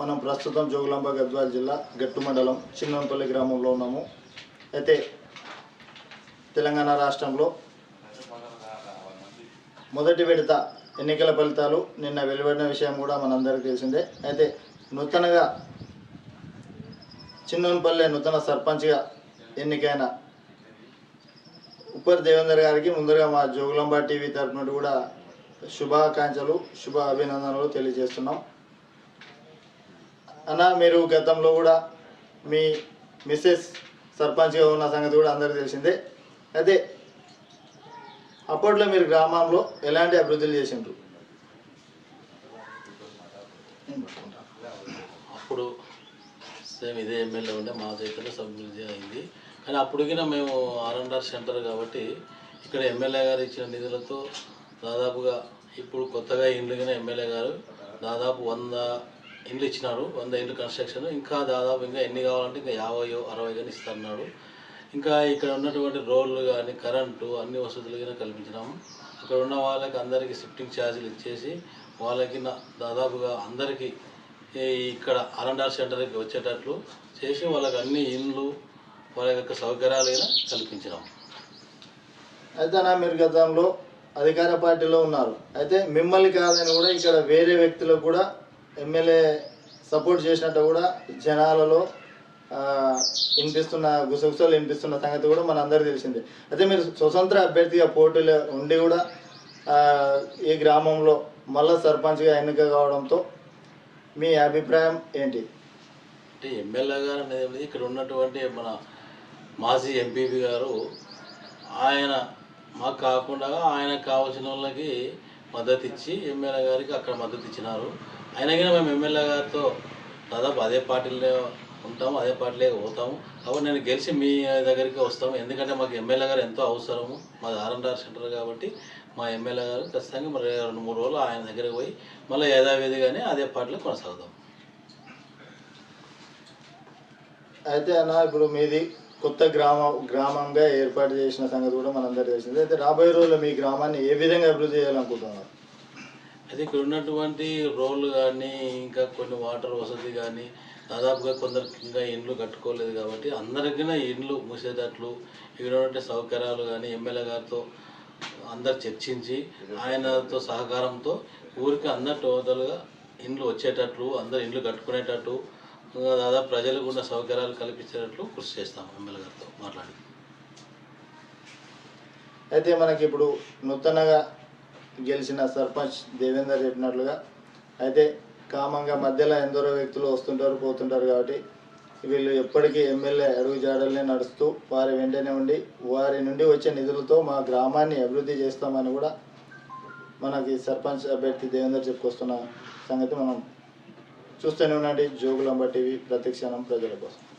మనం ప్రస్తుతం జోగులాంబ గద్వాల జిల్లా గట్టు మండలం చిన్నపల్లి గ్రామంలో ఉన్నాము. అయితే తెలంగాణ రాష్ట్రంలో మొదటి విడత ఎన్నికల ఫలితాలు నిన్న వెలువడిన విషయం కూడా మనందరికీ తెలిసిందే. అయితే నూతనగా చిన్నపల్లె నూతన సర్పంచ్గా ఎన్నికైన ఉప్పర్ దేవేందర్ గారికి ముందుగా మా జోగులాంబ టీవీ తరఫున కూడా శుభాకాంక్షలు శుభ అభినందనలు తెలియజేస్తున్నాం. అన్న మీరు గతంలో కూడా మీ మిస్సెస్ సర్పంచ్గా ఉన్న సంగతి కూడా అందరికీ తెలిసిందే. అయితే అప్పట్లో మీరు గ్రామంలో ఎలాంటి అభివృద్ధులు చేసిండ్రు? అప్పుడు సేమ్ ఇదే ఎమ్మెల్యే ఉండే మా చేతిలో సబ్మిట్ అయింది. కానీ అప్పటికినా మేము ఆర్ఎన్ఆర్ సెంటర్ కాబట్టి ఇక్కడ ఎమ్మెల్యే గారు ఇచ్చిన నిధులతో దాదాపుగా ఇప్పుడు కొత్తగా ఇండ్లుగానే ఎమ్మెల్యే గారు దాదాపు వంద ఇండ్లు ఇచ్చినారు వంద ఇండ్లు కన్స్ట్రక్షన్ ఇంకా దాదాపు ఇంకా ఎన్ని కావాలంటే ఇంకా యాభై అరవై కానీ ఇస్తున్నాడు ఇంకా ఇక్కడ ఉన్నటువంటి రోడ్లు కానీ కరెంటు అన్ని వసతులు కానీ కల్పించినాము. అక్కడ ఉన్న వాళ్ళకి అందరికీ షిఫ్టింగ్ ఛార్జీలు ఇచ్చేసి వాళ్ళకి దాదాపుగా అందరికీ ఇక్కడ అరండార్ సెంటర్కి వచ్చేటట్లు చేసి వాళ్ళకి అన్ని ఇండ్లు వాళ్ళ యొక్క సౌకర్యాలు కూడా కల్పించినాం అయితే అన్న మీరు గతంలో అధికార పార్టీలో ఉన్నారు. అయితే మిమ్మల్ని కాదని కూడా ఇక్కడ వేరే వ్యక్తులకు కూడా ఎమ్మెల్యే సపోర్ట్ చేసినట్టు కూడా జనాలలో వినిపిస్తున్న గుసగుసలు వినిపిస్తున్న సంగతి కూడా మన అందరికీ తెలిసిందే. అయితే మీరు స్వతంత్ర అభ్యర్థిగా పోటీలో ఉండి కూడా ఈ గ్రామంలో మళ్ళా సర్పంచ్గా ఎన్నిక కావడంతో మీ అభిప్రాయం ఏంటి? అంటే ఎమ్మెల్యే గారు అనేది ఇక్కడ ఉన్నటువంటి మన మాజీ ఎంపీపీ గారు ఆయన మాకు కాకుండా ఆయనకు కావాల్సిన వాళ్ళకి మద్దతు ఇచ్చి ఎమ్మెల్యే గారికి అక్కడ మద్దతు ఇచ్చినారు అయినా కానీ మేము ఎమ్మెల్యే గారితో దాదాపు అదే పార్టీలో ఉంటాము అదే పార్టీలో పోతాము. కాబట్టి నేను గెలిచి మీ దగ్గరికి వస్తాము. ఎందుకంటే మాకు ఎమ్మెల్యే గారు ఎంతో అవసరము. మాది ఆర్ఎన్ఆర్ సెంటర్ కాబట్టి మా ఎమ్మెల్యే గారు ఖచ్చితంగా మరి రెండు మూడు రోజులు ఆయన దగ్గరికి పోయి మళ్ళీ యథావిధిగానే అదే పార్టీలో కొనసాగుతాం. అయితే అన్న ఇప్పుడు మీది కొత్త గ్రామ గ్రామంగా ఏర్పాటు చేసిన సంగతి కూడా మనందరికీ తెలిసింది. అయితే రాబోయే రోజుల్లో మీ గ్రామాన్ని ఏ విధంగా అభివృద్ధి చేయాలనుకుంటున్నారు? అయితే ఇక్కడ ఉన్నటువంటి రోడ్లు కానీ ఇంకా కొన్ని వాటర్ వసతి కానీ దాదాపుగా కొందరికి ఇంకా ఇండ్లు కట్టుకోలేదు కాబట్టి అందరికీ ఇండ్లు మూసేటట్లు ఇక్కడ సౌకర్యాలు కానీ ఎమ్మెల్యే గారితో అందరు చర్చించి ఆయనతో సహకారంతో ఊరికి అందరు టోటల్గా ఇండ్లు వచ్చేటట్లు అందరు ఇండ్లు కట్టుకునేటట్టు దాదాపు ప్రజలకు కూడా సౌకర్యాలు కల్పించేటట్లు కృషి చేస్తాం ఎమ్మెల్యే గారితో మాట్లాడి. అయితే మనకి ఇప్పుడు నూతనగా గెలిచిన సర్పంచ్ దేవేందర్ చెప్పినట్లుగా అయితే కామంగా మధ్యలో ఎందరో వ్యక్తులు వస్తుంటారు పోతుంటారు కాబట్టి వీళ్ళు ఎప్పటికీ ఎమ్మెల్యే అడుగుజాడల్ని నడుస్తూ వారి వెంటనే ఉండి వారి నుండి వచ్చే నిధులతో మా గ్రామాన్ని అభివృద్ధి చేస్తామని కూడా మనకి సర్పంచ్ అభ్యర్థి దేవేందర్ చెప్పుకొస్తున్న సంగతి మనం చూస్తూనే ఉండండి. జోగులంబ టీవీ ప్రతిక్షణం ప్రజల కోసం.